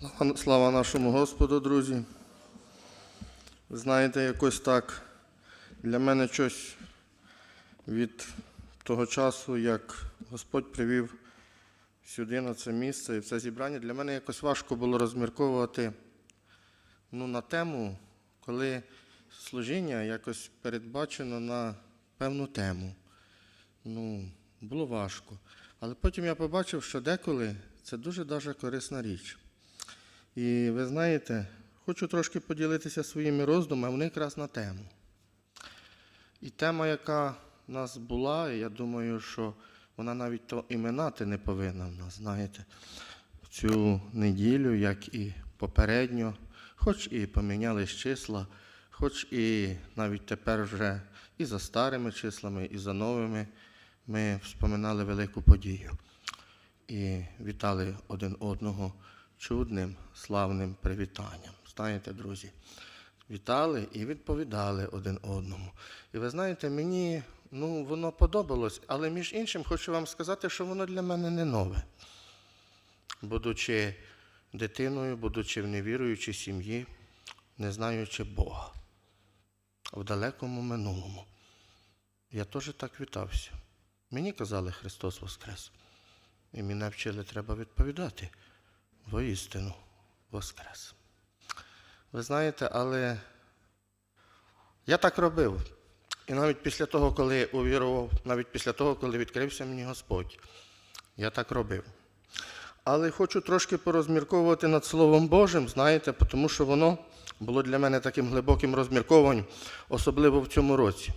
Слава, слава нашому Господу, друзі. Знаєте, якось так для мене щось від того часу, як Господь привів сюди, на це місце і в це зібрання, для мене якось важко було розмірковувати ну, на тему, коли служіння якось передбачено на певну тему. Ну, було важко. Але потім я побачив, що деколи це дуже корисна річ. І ви знаєте, хочу трошки поділитися своїми роздумами, вони якраз на тему. І тема, яка в нас була, я думаю, що вона навіть то іменати не повинна в нас, знаєте, в цю неділю, як і попередньо, хоч і помінялись числа, хоч і навіть тепер вже і за старими числами, і за новими ми вспоминали велику подію і вітали один одного чудним, славним привітанням. Знаєте, друзі, вітали і відповідали один одному. І ви знаєте, мені ну, воно подобалось, але між іншим хочу вам сказати, що воно для мене не нове. Будучи дитиною, будучи в невіруючій сім'ї, не знаючи Бога в далекому минулому. Я теж так вітався. Мені казали Христос Воскрес. І мене вчили, треба відповідати. Воістину Воскрес. Ви знаєте, але я так робив. І навіть після того, коли увірував, навіть після того, коли відкрився мені Господь, я так робив. Але хочу трошки порозмірковувати над Словом Божим, знаєте, тому що воно було для мене таким глибоким розміркованням, особливо в цьому році.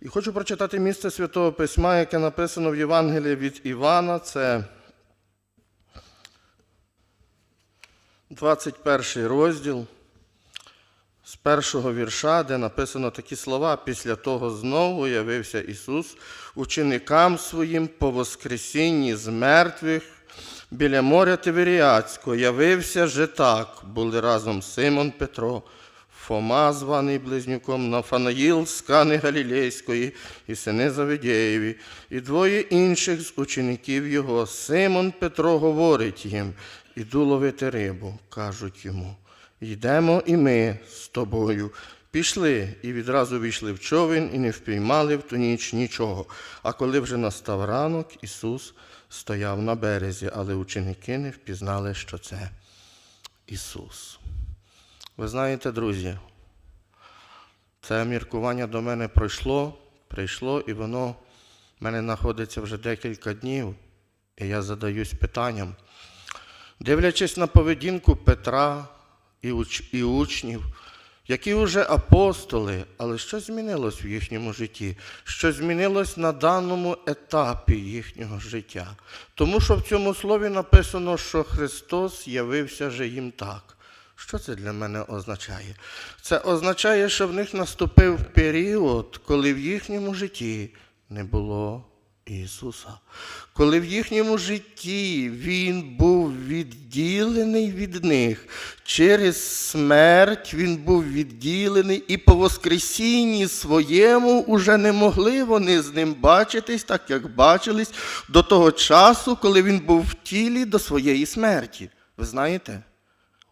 І хочу прочитати місце Святого Письма, яке написано в Євангелії від Івана. Це 21 розділ з першого вірша, де написано такі слова. Після того знову явився Ісус ученикам своїм по Воскресінні з мертвих біля моря Тиверіацького. Явився же так. Були разом Симон Петро. Фома, званий близнюком, Нафанаїл з Кани Галілейської і сини Завидєєві, і двоє інших з учеників його. Симон Петро говорить їм, іду ловити рибу, кажуть йому. Йдемо і ми з тобою. Пішли і відразу війшли в човен і не впіймали в ту ніч нічого. А коли вже настав ранок, Ісус стояв на березі, але ученики не впізнали, що це Ісус. Ви знаєте, друзі, це міркування до мене пройшло, прийшло, і воно в мене знаходиться вже декілька днів, і я задаюсь питанням. Дивлячись на поведінку Петра і, уч, і учнів, які вже апостоли, але що змінилось в їхньому житті? Що змінилось на даному етапі їхнього життя? Тому що в цьому слові написано, що Христос явився же їм так. Що це для мене означає? Це означає, що в них наступив період, коли в їхньому житті не було Ісуса. Коли в їхньому житті Він був відділений від них, через смерть Він був відділений, і по Воскресінні своєму уже не могли вони з ним бачитись, так як бачились до того часу, коли Він був в тілі до своєї смерті. Ви знаєте?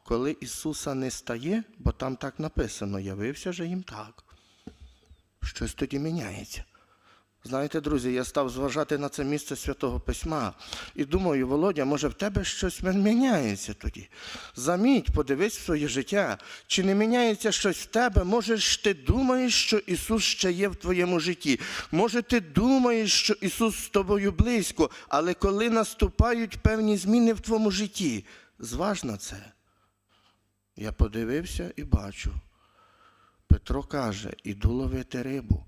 коли Ісуса не стає, бо там так написано, явився же їм так. Щось тоді міняється. Знаєте, друзі, я став зважати на це місце Святого Письма і думаю, Володя, може в тебе щось міняється тоді. Заміть, подивись в своє життя, чи не міняється щось в тебе? Може ж ти думаєш, що Ісус ще є в твоєму житті? Може, ти думаєш, що Ісус з тобою близько, але коли наступають певні зміни в твоєму житті, зваж на це. Я подивився і бачу. Петро каже, іду ловити рибу.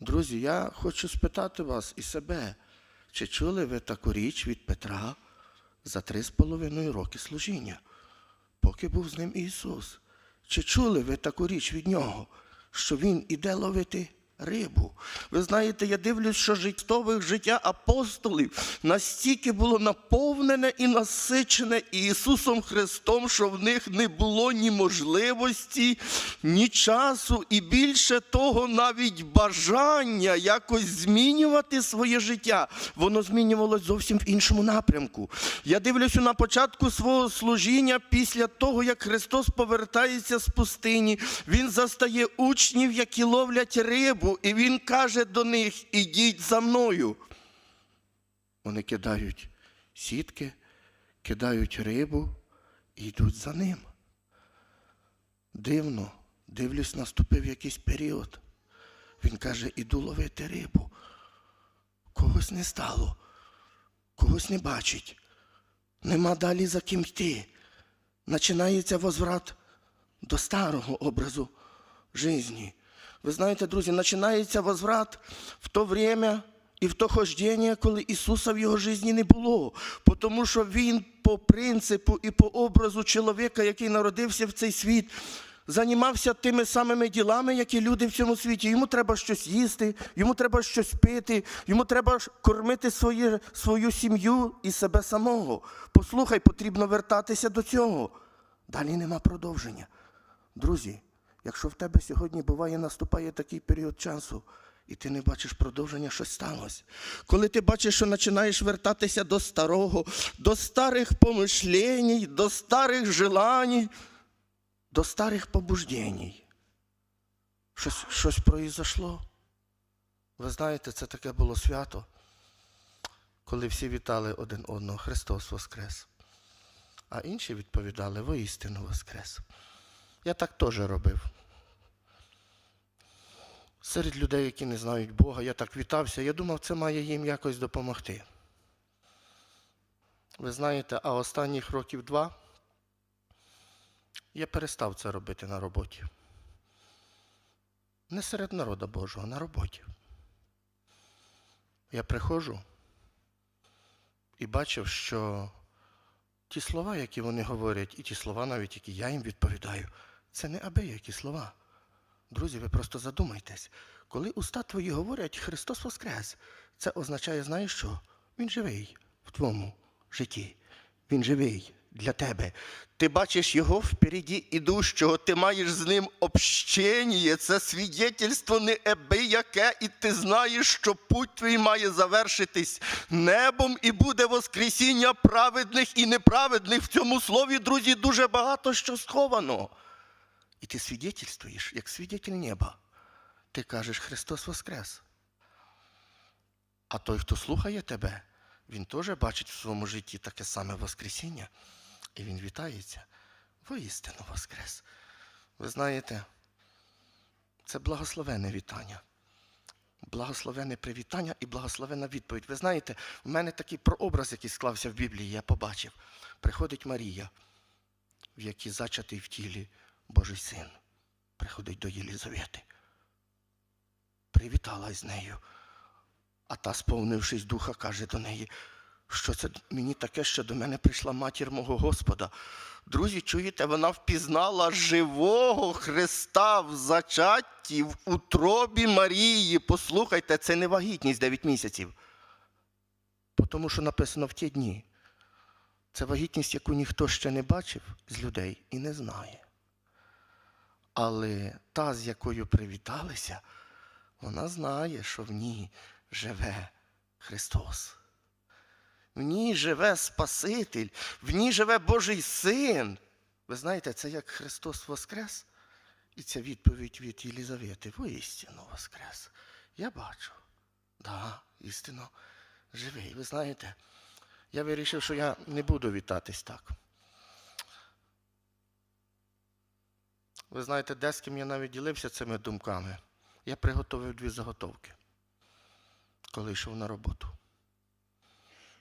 Друзі, я хочу спитати вас і себе, чи чули ви таку річ від Петра за три з половиною роки служіння, поки був з ним Ісус? Чи чули ви таку річ від Нього, що Він іде ловити рибу. Ви знаєте, я дивлюсь, що життових життя апостолів настільки було наповнене і насичене Ісусом Христом, що в них не було ні можливості, ні часу, і більше того, навіть бажання якось змінювати своє життя. Воно змінювалося зовсім в іншому напрямку. Я дивлюся на початку свого служіння, після того, як Христос повертається з пустині, Він застає учнів, які ловлять рибу, і Він каже до них: ідіть за мною. Вони кидають сітки, кидають рибу і йдуть за ним. Дивно, дивлюсь, наступив якийсь період. Він каже, іду ловити рибу. Когось не стало, когось не бачить. Нема далі за ким йти. Починається возврат до старого образу житті. Ви знаєте, друзі, починається возврат в то время і в то хождення, коли Ісуса в його житті не було. Тому що Він по принципу і по образу чоловіка, який народився в цей світ, займався тими самими ділами, які люди в цьому світі. Йому треба щось їсти, йому треба щось пити, йому треба кормити своє, свою сім'ю і себе самого. Послухай, потрібно вертатися до цього. Далі нема продовження. Друзі, якщо в тебе сьогодні буває, наступає такий період часу, і ти не бачиш продовження, щось сталося. Коли ти бачиш, що починаєш вертатися до старого, до старих помишлень, до старих желань, до старих побуждень. Щось, щось произошло. Ви знаєте, це таке було свято, коли всі вітали один одного Христос Воскрес. А інші відповідали воістину Воскрес. Я так теж робив. Серед людей, які не знають Бога, я так вітався, я думав, це має їм якось допомогти. Ви знаєте, а останніх років два я перестав це робити на роботі. Не серед народа Божого, на роботі. Я приходжу і бачив, що ті слова, які вони говорять, і ті слова, навіть які я їм відповідаю, це не абиякі слова. Друзі, ви просто задумайтесь, коли уста твої говорять Христос Воскрес, це означає, знаєш що? Він живий в твоєму житті. Він живий для тебе. Ти бачиш його впереді ідущого, ти маєш з ним общення, це свідетельство не еби і ти знаєш, що путь твій має завершитись небом і буде воскресіння праведних і неправедних. В цьому слові, друзі, дуже багато що сховано. І ти свідетельствуєш, як свідетель неба. Ти кажеш, Христос Воскрес. А той, хто слухає тебе, він теж бачить в своєму житті таке саме Воскресіння, і він вітається. Воістину Воскрес. Ви знаєте, це благословенне вітання. Благословенне привітання і благословенна відповідь. Ви знаєте, в мене такий прообраз, який склався в Біблії, я побачив. Приходить Марія, в якій зачатий в тілі Божий син, приходить до Єлізавети. Привіталась з нею. А та, сповнившись духа, каже до неї, що це мені таке, що до мене прийшла матір мого Господа. Друзі, чуєте, вона впізнала живого Христа в зачатті, в утробі Марії. Послухайте, це не вагітність 9 місяців. Тому що написано в ті дні. Це вагітність, яку ніхто ще не бачив з людей і не знає. Але та, з якою привіталися, вона знає, що в ній живе Христос. В ній живе Спаситель, в ній живе Божий Син. Ви знаєте, це як Христос Воскрес, і ця відповідь від Єлізавети. Воістину Воскрес. Я бачу. Да, істинно живий. Ви знаєте, я вирішив, що я не буду вітатись так. Ви знаєте, де з ким я навіть ділився цими думками. Я приготовив дві заготовки, коли йшов на роботу.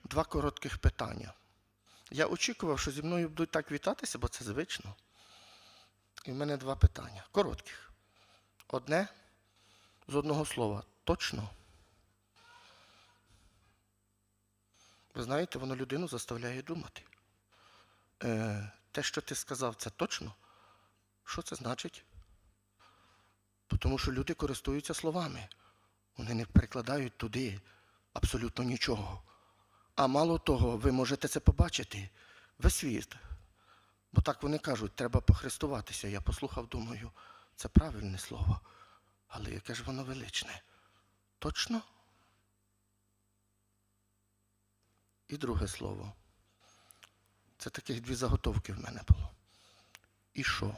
Два коротких питання. Я очікував, що зі мною будуть так вітатися, бо це звично. І в мене два питання. Коротких. Одне з одного слова. Точно. Ви знаєте, воно людину заставляє думати. Е, те, що ти сказав, це точно. Що це значить? Тому що люди користуються словами. Вони не перекладають туди абсолютно нічого. А мало того, ви можете це побачити весь світ. Бо так вони кажуть, треба похрестуватися. Я послухав, думаю, це правильне слово. Але яке ж воно величне? Точно? І друге слово. Це таких дві заготовки в мене було. І що?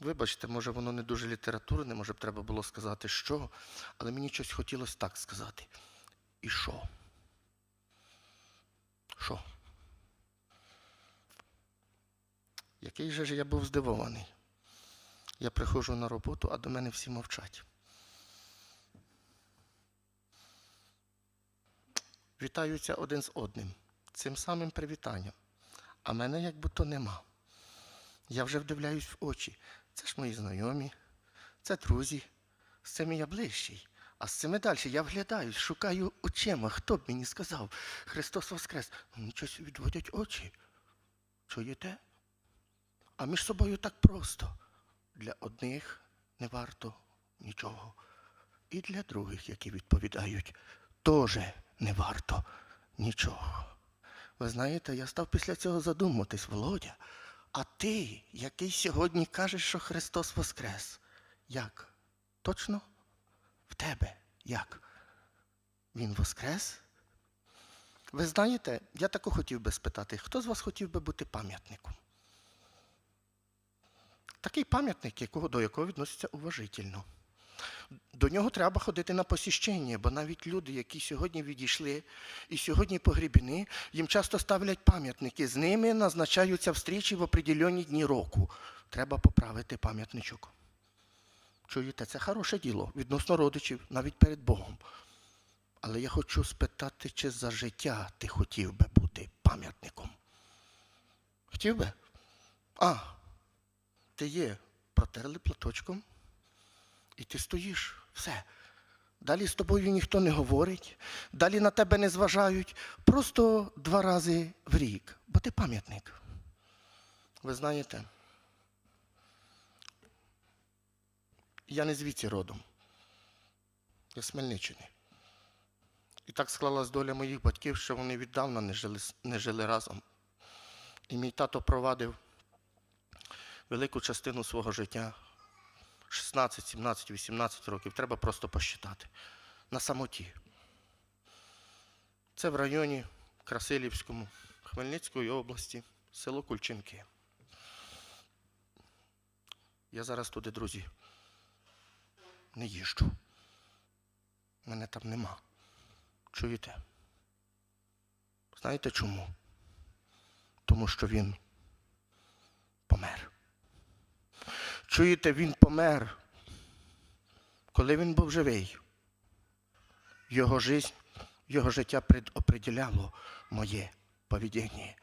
Вибачте, може, воно не дуже літературне, може б треба було сказати що, але мені щось хотілося так сказати. І що? Що? Який же ж я був здивований. Я приходжу на роботу, а до мене всі мовчать. Вітаються один з одним, цим самим привітанням. А мене як будто нема. Я вже вдивляюсь в очі. Це ж мої знайомі, це друзі. З цими я ближчий. А з цими далі я вглядаюсь, шукаю очима. Хто б мені сказав? Христос Воскрес. Нічого собі відводять очі. Чуєте? А між собою так просто. Для одних не варто нічого. І для других, які відповідають, теж не варто нічого. Ви знаєте, я став після цього задумуватись, Володя. А ти, який сьогодні кажеш, що Христос Воскрес, як? Точно? В тебе як? Він Воскрес? Ви знаєте, я тако хотів би спитати, хто з вас хотів би бути пам'ятником? Такий пам'ятник, до якого відноситься уважительно. До нього треба ходити на посіщення, бо навіть люди, які сьогодні відійшли і сьогодні погрібені, їм часто ставлять пам'ятники. З ними назначаються встрічі в определенні дні року. Треба поправити пам'ятничок. Чуєте, це хороше діло відносно родичів, навіть перед Богом. Але я хочу спитати, чи за життя ти хотів би бути пам'ятником? Хотів би? А, ти є, протерли платочком, і ти стоїш. Все. Далі з тобою ніхто не говорить, далі на тебе не зважають. Просто два рази в рік, бо ти пам'ятник. Ви знаєте, я не звідси родом. Я з Хмельниччини. І так склалась доля моїх батьків, що вони віддавна не жили, не жили разом. І мій тато провадив велику частину свого життя 16, 17, 18 років, треба просто посчитати. На самоті. Це в районі Красилівському, Хмельницької області, село Кульчинки. Я зараз туди, друзі, не їжджу. Мене там нема. Чуєте? Знаєте чому? Тому що він помер. Чуєте, він помер, коли він був живий. Його життя, предопределяло моє поведіння.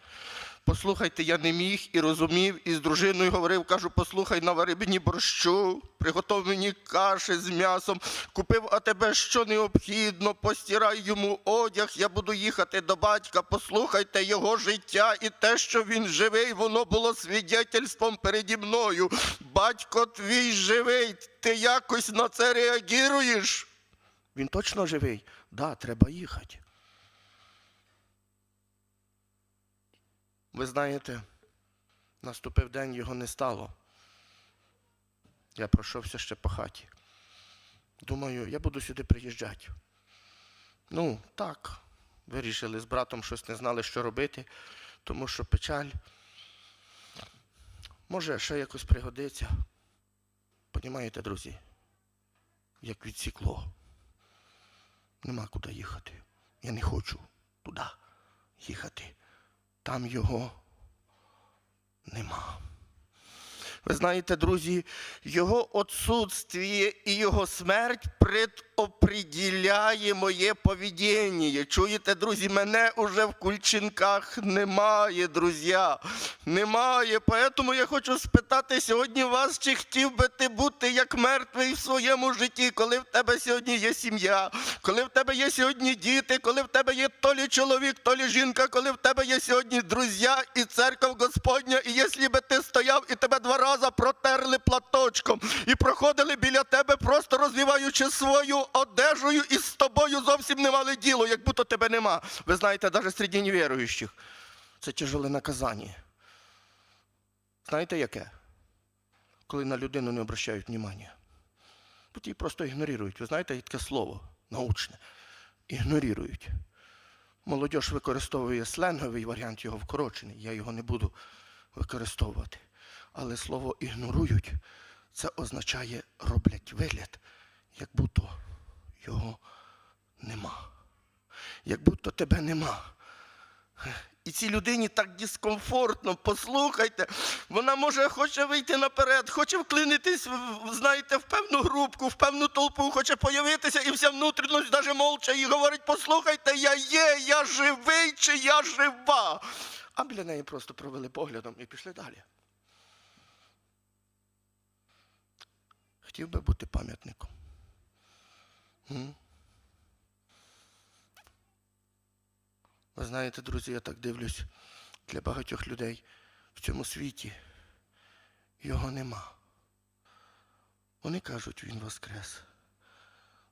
Послухайте, я не міг і розумів, і з дружиною говорив, кажу, послухай, навари мені борщу, приготов мені каші з м'ясом, купив а тебе що необхідно, постирай йому одяг, я буду їхати до батька, послухайте його життя і те, що він живий, воно було свідетельством переді мною. Батько твій живий, ти якось на це реагуєш? Він точно живий? Да, треба їхати. Ви знаєте, наступив день, його не стало. Я пройшовся ще по хаті. Думаю, я буду сюди приїжджати. Ну, так, вирішили з братом щось не знали, що робити, тому що печаль. Може, ще якось пригодиться. Понімаєте, друзі, як відсікло. Нема куди їхати. Я не хочу туди їхати. Там його нема. Ви знаєте, друзі, його отсутствие і його смерть предопределяє моє поведіння. Чуєте, друзі, мене уже в кульчинках немає, друзі. Немає. Поэтому я хочу спитати сьогодні вас, чи хотів би ти бути як мертвий в своєму житті, коли в тебе сьогодні є сім'я, коли в тебе є сьогодні діти, коли в тебе є то лі чоловік, то лі жінка, коли в тебе є сьогодні друзі і церква Господня, і якщо би ти стояв і тебе два рази глаза протерли платочком і проходили біля тебе, просто розвіваючи свою одежею, і з тобою зовсім не мали діло, як будто тебе нема. Ви знаєте, навіть серед невіруючих. Це тяжеле наказання. Знаєте яке? Коли на людину не обращають внимання. Тут її просто ігнорують. Ви знаєте, таке слово научне. Ігнорують. Молодь використовує сленговий варіант, його вкорочений. Я його не буду використовувати. Але слово ігнорують це означає роблять вигляд, як будто його нема. Як будто тебе нема. І цій людині так дискомфортно, послухайте. Вона може хоче вийти наперед, хоче вклинитись, знаєте, в певну групку, в певну толпу, хоче появитися, і вся внутрішність даже мовча і говорить: послухайте, я є, я живий чи я жива. А біля неї просто провели поглядом і пішли далі. Хотів би бути пам'ятником. Ви знаєте, друзі, я так дивлюсь, для багатьох людей в цьому світі його нема. Вони кажуть, він воскрес.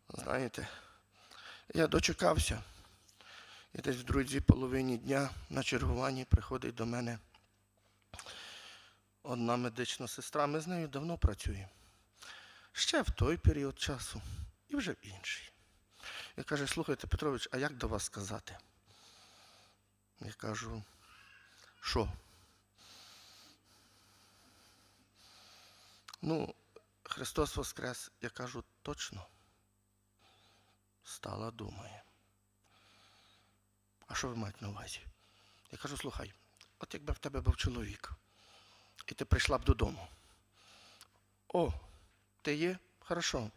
Знаєте, я дочекався. І десь в другій половині дня на чергуванні приходить до мене одна медична сестра. Ми з нею давно працюємо. Ще в той період часу і вже в інший. І каже, слухайте, Петрович, а як до вас сказати? Я кажу, що? Ну, Христос Воскрес, я кажу, точно. Стала думає. А що ви маєте на увазі? Я кажу, слухай, от якби в тебе був чоловік, і ти прийшла б додому. О, ти є? Хорошо.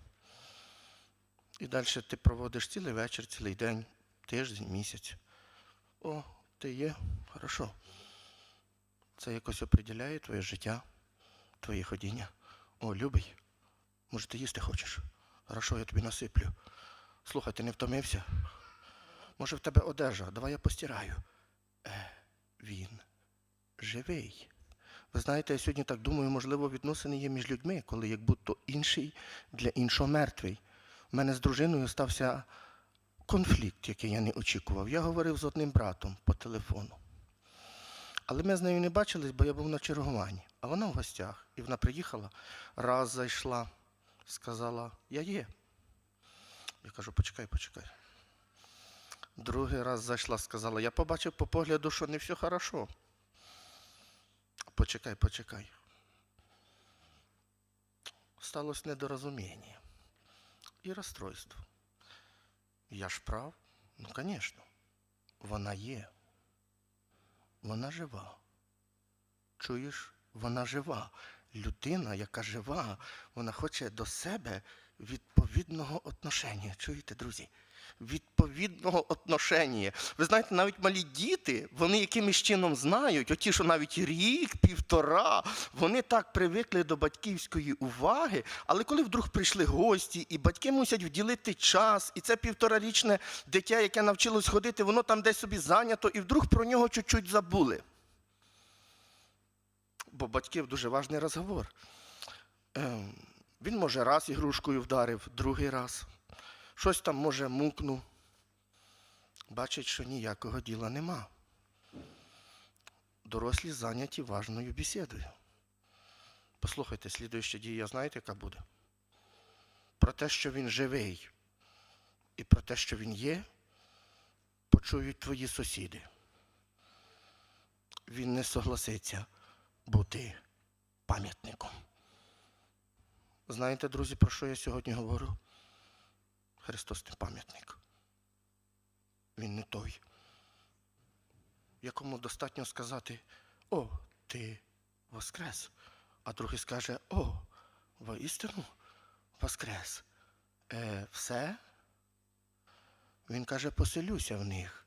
І далі ти проводиш цілий вечір, цілий день, тиждень, місяць. О, ти є? Хорошо. Це якось определяє твоє життя, твоє ходіння. О, любий, може ти їсти хочеш? Хорошо, я тобі насиплю. Слухай, ти не втомився? Може в тебе одежа? Давай я постираю. Е, він живий. Ви знаєте, я сьогодні так думаю, можливо, відносини є між людьми, коли як будто інший для іншого мертвий. У мене з дружиною стався конфлікт, який я не очікував. Я говорив з одним братом по телефону. Але ми з нею не бачились, бо я був на чергуванні. А вона в гостях. І вона приїхала, раз зайшла, сказала, я є. Я кажу, почекай, почекай. Другий раз зайшла, сказала, я побачив по погляду, що не все хорошо. Почекай, почекай. Сталося недорозуміння і розстройство. Я ж прав? Ну, звісно. Вона є. Вона жива. Чуєш, вона жива. Людина, яка жива, вона хоче до себе відповідного отношення. Чуєте, друзі? Відповідного отношення. Ви знаєте, навіть малі діти, вони якимось чином знають, оті, що навіть рік, півтора, вони так привикли до батьківської уваги, але коли вдруг прийшли гості, і батьки мусять вділити час, і це півторарічне дитя, яке навчилось ходити, воно там десь собі зайнято, і вдруг про нього чуть-чуть забули. Бо батьків дуже важний розговор. Ем, він може раз ігрушкою вдарив, другий раз. Щось там може мукнув. Бачить, що ніякого діла нема. Дорослі зайняті важною бесідою. Послухайте, слідуюча дія, знаєте, яка буде? Про те, що він живий, і про те, що він є, почують твої сусіди. Він не согласиться бути пам'ятником. Знаєте, друзі, про що я сьогодні говорю? Христос не пам'ятник. Він не той, якому достатньо сказати, о, ти воскрес, а другий скаже, о, воістину воскрес. Е, все? Він каже, поселюся в них.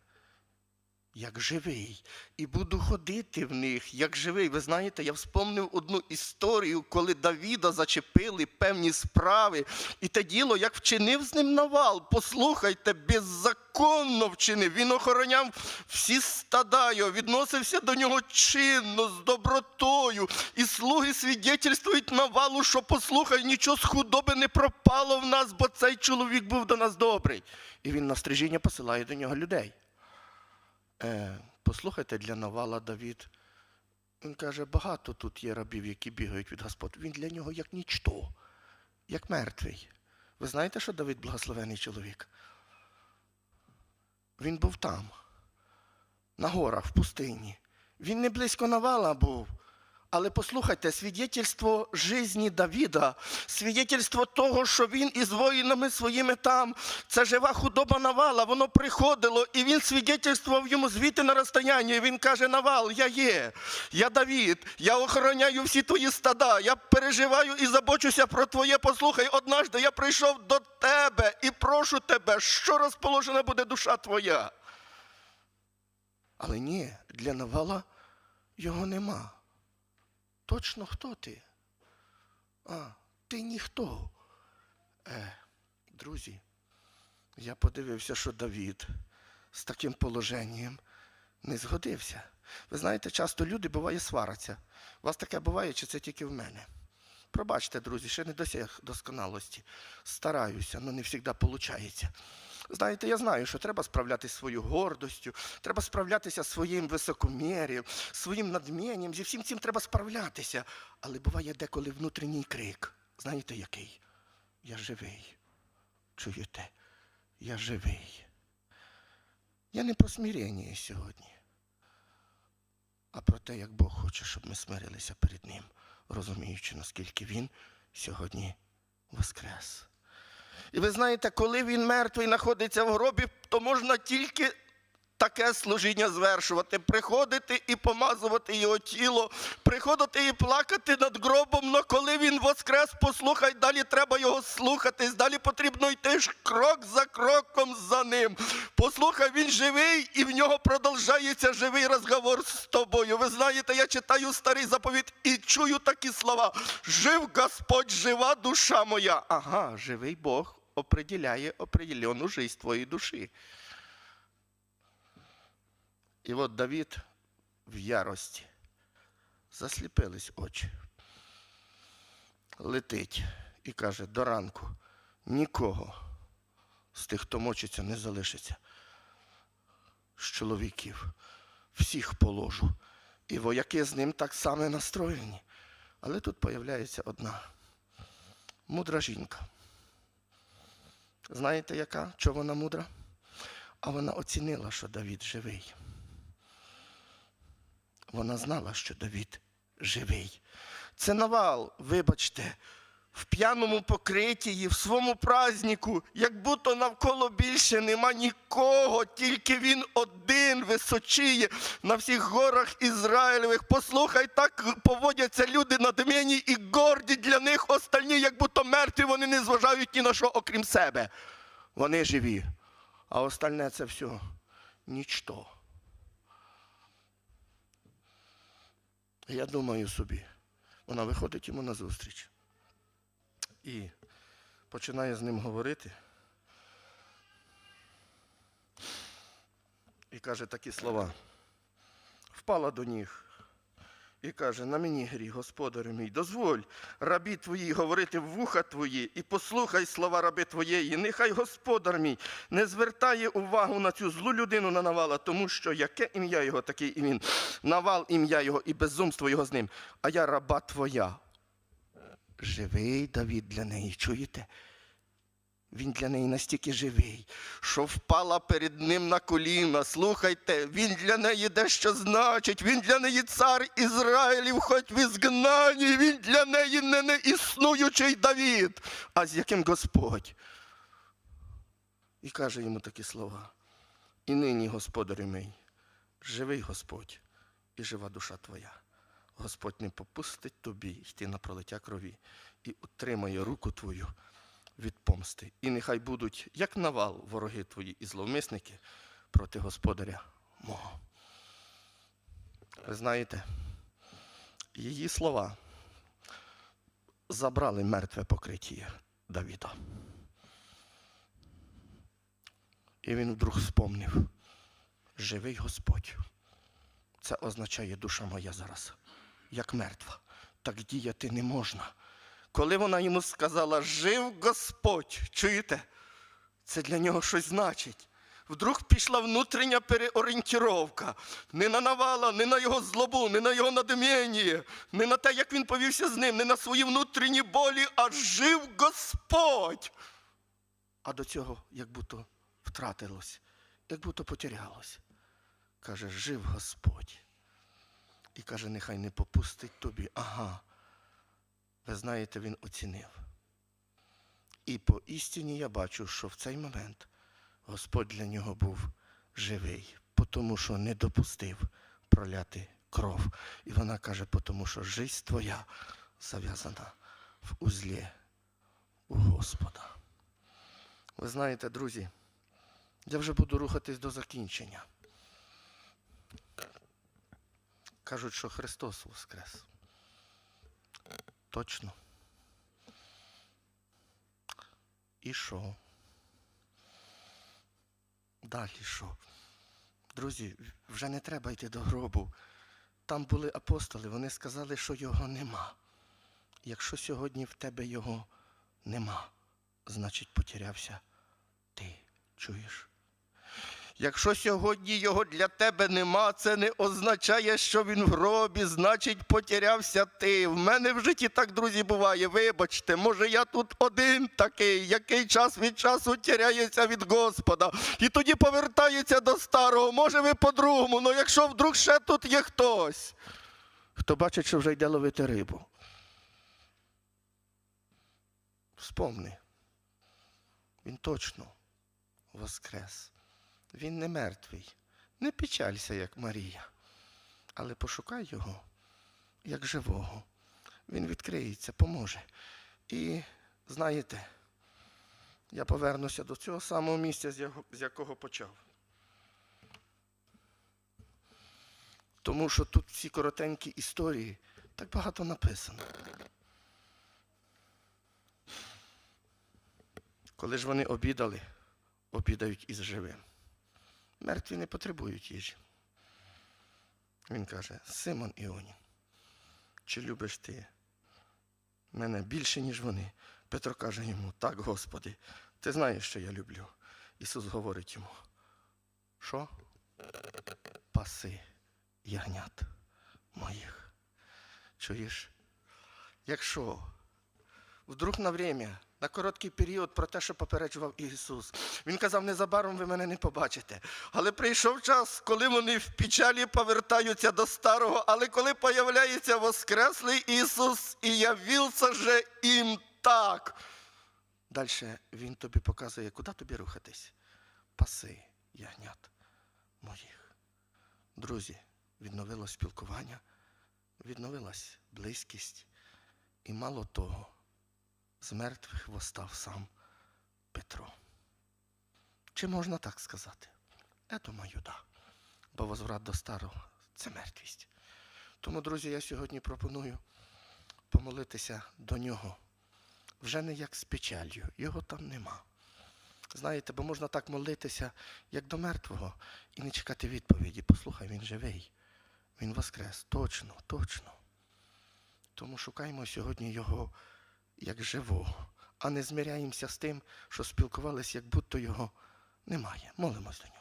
Як живий, і буду ходити в них, як живий. Ви знаєте, я вспомнив одну історію, коли Давіда зачепили певні справи, і те діло, як вчинив з ним навал. Послухайте, беззаконно вчинив. Він охороняв всі стада його, відносився до нього чинно, з добротою. І слуги свідетельствують навалу, що послухай, нічого з худоби не пропало в нас, бо цей чоловік був до нас добрий. І він на стрижіння посилає до нього людей. Е, послухайте для Навала Давід. Він каже, багато тут є рабів, які бігають від Господь. Він для нього як нічто, як мертвий. Ви знаєте, що Давид благословений чоловік? Він був там, на горах, в пустині. Він не близько Навала був. Але послухайте, свідетельство житті Давіда, свідетельство того, що він із воїнами своїми там, це жива худоба Навала, воно приходило, і він свідетельствував йому звідти на розстоянні. І Він каже: Навал, я є, я Давід, я охороняю всі твої стада, я переживаю і забочуся про твоє. Послухай, однажды я прийшов до тебе і прошу тебе, що розположена буде душа твоя. Але ні, для Навала його нема. Точно хто ти? А, ти ніхто. Е, друзі, я подивився, що Давід з таким положенням не згодився. Ви знаєте, часто люди буває сваряться. У вас таке буває, чи це тільки в мене? Пробачте, друзі, ще не досяг досконалості. Стараюся, але не завжди виходить. Знаєте, я знаю, що треба справлятися своєю гордостю, треба справлятися своїм високомір'ям, своїм надмінням, зі всім цим треба справлятися. Але буває деколи внутрішній крик. Знаєте який? Я живий. Чуєте? Я живий. Я не про смирення сьогодні, а про те, як Бог хоче, щоб ми смирилися перед Ним, розуміючи, наскільки Він сьогодні воскрес. І ви знаєте, коли він мертвий знаходиться в гробі, то можна тільки таке служіння звершувати, приходити і помазувати його тіло, приходити і плакати над гробом, але коли він воскрес, послухай, далі треба його слухатись, далі потрібно йти ж крок за кроком за ним. Послухай, він живий, і в нього продовжається живий розговор з тобою. Ви знаєте, я читаю старий заповіт і чую такі слова: Жив Господь, жива душа моя. Ага, живий Бог определяє определену жизнь твоєї душі. І от Давід в ярості. Засліпились очі. Летить і каже, до ранку нікого з тих, хто мочиться, не залишиться. З чоловіків. Всіх положу. І вояки з ним так само настроєні. Але тут появляється одна мудра жінка. Знаєте, яка? Чого вона мудра? А вона оцінила, що Давід живий. Вона знала, що Давід живий. Це навал, вибачте, в п'яному покритті, в своєму празднику, як будто навколо більше нема нікого, тільки він один височіє на всіх горах Ізраїлевих. Послухай, так поводяться люди надмені і горді для них остальні, як будто мертві, вони не зважають ні на що, окрім себе. Вони живі. А остальне це все нічто. Я думаю собі, вона виходить йому на зустріч і починає з ним говорити. І каже такі слова. Впала до ніг і каже: на мені гріх, господарю мій, дозволь рабі твої говорити в вуха твої, і послухай слова раби твоєї. Нехай господар мій не звертає увагу на цю злу людину на навала, тому що яке ім'я його, такий і він. Навал ім'я його і безумство його з ним. А я раба твоя. Живий Давід для неї, чуєте? Він для неї настільки живий, що впала перед ним на коліна. Слухайте, він для неї дещо значить. Він для неї цар Ізраїлів, хоч в ізгнанні. Він для неї не неіснуючий Давід, а з яким Господь. І каже йому такі слова. І нині, господарю мій, живий Господь і жива душа твоя. Господь не попустить тобі йти на пролиття крові і утримає руку твою від помсти. І нехай будуть, як навал, вороги твої і зловмисники проти господаря мого. Ви знаєте, її слова забрали мертве покриття Давіда. І він вдруг спомнив, живий Господь. Це означає душа моя зараз, як мертва. Так діяти не можна. Коли вона йому сказала, жив Господь, чуєте? Це для нього щось значить. Вдруг пішла внутрішня переорієнтировка. Не на навала, не на його злобу, не на його надміння, не на те, як він повівся з ним, не на свої внутрішні болі, а жив Господь. А до цього як будто втратилось, як будто потерялось. Каже, жив Господь. І каже, нехай не попустить тобі. Ага. Ви знаєте, він оцінив. І по істині я бачу, що в цей момент Господь для нього був живий, тому що не допустив проляти кров. І вона каже, тому що жизнь твоя зав'язана в узлі у Господа. Ви знаєте, друзі, я вже буду рухатись до закінчення. Кажуть, що Христос воскрес. Точно. І що? Далі що? Друзі, вже не треба йти до гробу. Там були апостоли, вони сказали, що його нема. Якщо сьогодні в тебе його нема, значить потерявся ти. Чуєш? Якщо сьогодні його для тебе нема, це не означає, що він в гробі, значить потерявся ти. В мене в житті так, друзі, буває. Вибачте, може я тут один такий, який час від часу тіряється від Господа. І тоді повертається до старого. Може ви по-другому, але якщо вдруг ще тут є хтось, хто бачить, що вже йде ловити рибу. Вспомни. Він точно воскрес. Він не мертвий. Не печалься, як Марія, але пошукай його, як живого. Він відкриється, поможе. І знаєте, я повернуся до цього самого місця, з якого почав. Тому що тут ці коротенькі історії так багато написано. Коли ж вони обідали, обідають із живим. Мертві не потребують їжі. Він каже: Симон Іонін, чи любиш ти мене більше, ніж вони? Петро каже йому, так, Господи, ти знаєш, що я люблю. Ісус говорить йому, що? Паси ягнят моїх. Чуєш? Якщо вдруг на время, на короткий період про те, що попереджував Ісус. Він казав, незабаром ви мене не побачите. Але прийшов час, коли вони в печалі повертаються до старого, але коли появляється Воскреслий Ісус, і явився же їм так. Далі Він тобі показує, куди тобі рухатись. Паси ягнят моїх. Друзі, відновилось спілкування, відновилась близькість. І мало того, з мертвих восстав сам Петро. Чи можна так сказати? Е, думаю, да. Бо возврат до старого це мертвість. Тому, друзі, я сьогодні пропоную помолитися до нього. Вже не як з печалью, його там нема. Знаєте, бо можна так молитися, як до мертвого, і не чекати відповіді. Послухай, він живий, він воскрес. Точно, точно. Тому шукаємо сьогодні його як живого, а не змиряємося з тим, що спілкувалися, як будто його немає. Молимось до нього.